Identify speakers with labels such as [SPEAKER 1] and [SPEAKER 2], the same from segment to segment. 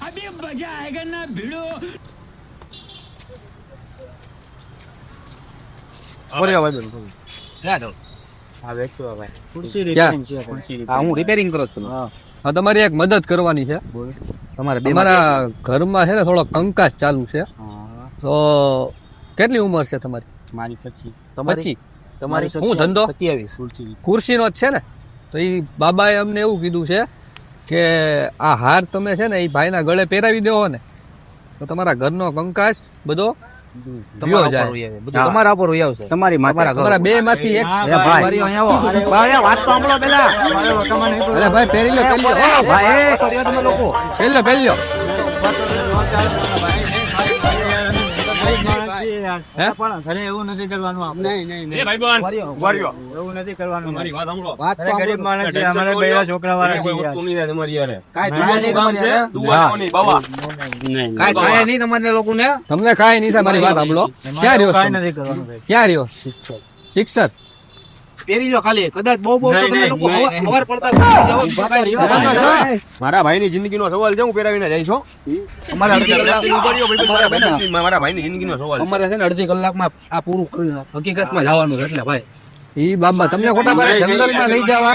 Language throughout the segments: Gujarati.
[SPEAKER 1] अभी मजा आएगा ना भिड़ो
[SPEAKER 2] ક્યાં?
[SPEAKER 3] હા હું રિપેરિંગ કરું છું
[SPEAKER 2] હા તમારી એક મદદ કરવાની છે
[SPEAKER 3] તમારે બે
[SPEAKER 2] તમારા ઘરમાં છે ને થોડો કંકાસ ચાલુ છે
[SPEAKER 3] હા,
[SPEAKER 2] તો કેટલી ઉંમર છે તમારી
[SPEAKER 3] મારી પચી
[SPEAKER 2] પચી
[SPEAKER 3] તમારી
[SPEAKER 2] હું ધંધો
[SPEAKER 3] સત્યાવીસ
[SPEAKER 2] ખુરશીનો જ છે ને તો એ બાબાએ અમને એવું કીધું છે કે આ હાર તમે છે ને એ ભાઈના ગળે પહેરાવી દેવો ને. તો તમારા ઘરનો કંકાસ બધો
[SPEAKER 3] તમારા ઉપર તમારા આવશે.
[SPEAKER 4] તમારી
[SPEAKER 3] તમારા
[SPEAKER 2] બે માંથી એક.
[SPEAKER 3] ભાઈ. ભાઈ, વાત તો સાંભળો પેલા.
[SPEAKER 2] અરે ભાઈ પહેરી લો પહેરી લો.
[SPEAKER 3] ભાઈ
[SPEAKER 2] પહેરી પહેરી?
[SPEAKER 4] પણ ઘરે એવું નથી કરવાનું આપણે. એવું નથી કરવાનું
[SPEAKER 3] વાત તો
[SPEAKER 4] ગરીબ માણસ છે અમારે બૈરા છોકરા વાળા છીએ
[SPEAKER 3] કાંઈ થાય નહીં તમારે હારે. કાંઈ થાય નહીં તમારે લોકોને?
[SPEAKER 2] તમને કાંઈ નહીં થાય મારી વાત સાંભળો. ક્યાં રહ્યો છો?
[SPEAKER 4] નથી કરવાનું
[SPEAKER 2] ક્યાં રહ્યો? શિક્ષક.
[SPEAKER 3] પહેરી ખાલી. કદાચ બહુ બહુ લોકો અવાર પડતા મારા ભાઈ
[SPEAKER 5] ઊભા જિંદગી નો સવાલ છે હું પહેરાવીને જઈશ હો.
[SPEAKER 3] અમારે અમારે છે ને-
[SPEAKER 5] મારા ભાઈની સવાલ
[SPEAKER 3] અમારે છે ને અડધી કલાકમાં આ પૂરું કરી હકીકતમાં જવાનું છે એટલે ભાઈ.
[SPEAKER 2] ઈ બાબા તમને ખોટા પાડે જંગલમાં લઈ જવા?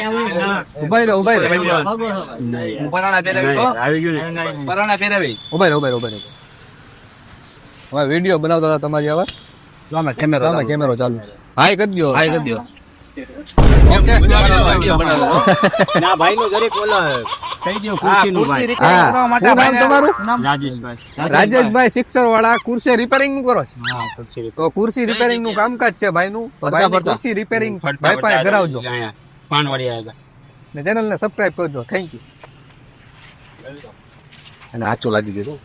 [SPEAKER 2] ઉભાઈ રહો. ઉભાઈ રહો
[SPEAKER 3] પરાણા પહેરાવી છો. પરાણા પહેરાવી
[SPEAKER 2] ઉભાઈ રહો ઉભાઈ રહો ઉભાઈ રહો. હવે વીડિયો બનાવતા હતા તમારી હવે
[SPEAKER 3] કેમેરો
[SPEAKER 2] કેમેરો ચાલુ છે. હાય કરી દો
[SPEAKER 3] હાય કરી દો
[SPEAKER 4] જરીક ઓલો
[SPEAKER 3] ખુરશી
[SPEAKER 4] ભાઈ.
[SPEAKER 3] રિપેરિંગ
[SPEAKER 2] હા.
[SPEAKER 3] કરવા માટે
[SPEAKER 2] શું નામ
[SPEAKER 3] ભાઈને-
[SPEAKER 2] તમારું?
[SPEAKER 4] રાજેશભાઈ.
[SPEAKER 2] રાજેશભાઈ શિક્ષણ વાળા ખુરશી રિપેરિંગનું કરો છો?
[SPEAKER 4] ખુરશી
[SPEAKER 2] તો ખુરશી રિપેરિંગનું કામકાજ છે ભાઈ નું
[SPEAKER 3] ફરતા ફરતા.
[SPEAKER 2] ખુરશી રિપેરિંગ ભાઈ પાસે કરાવજો.
[SPEAKER 4] પાનવાડી આવ્યા
[SPEAKER 2] ને ચેનલ ને સબસ્ક્રાઈબ કરજો. થેન્ક યુ
[SPEAKER 3] અને આચો લાગી ગયો.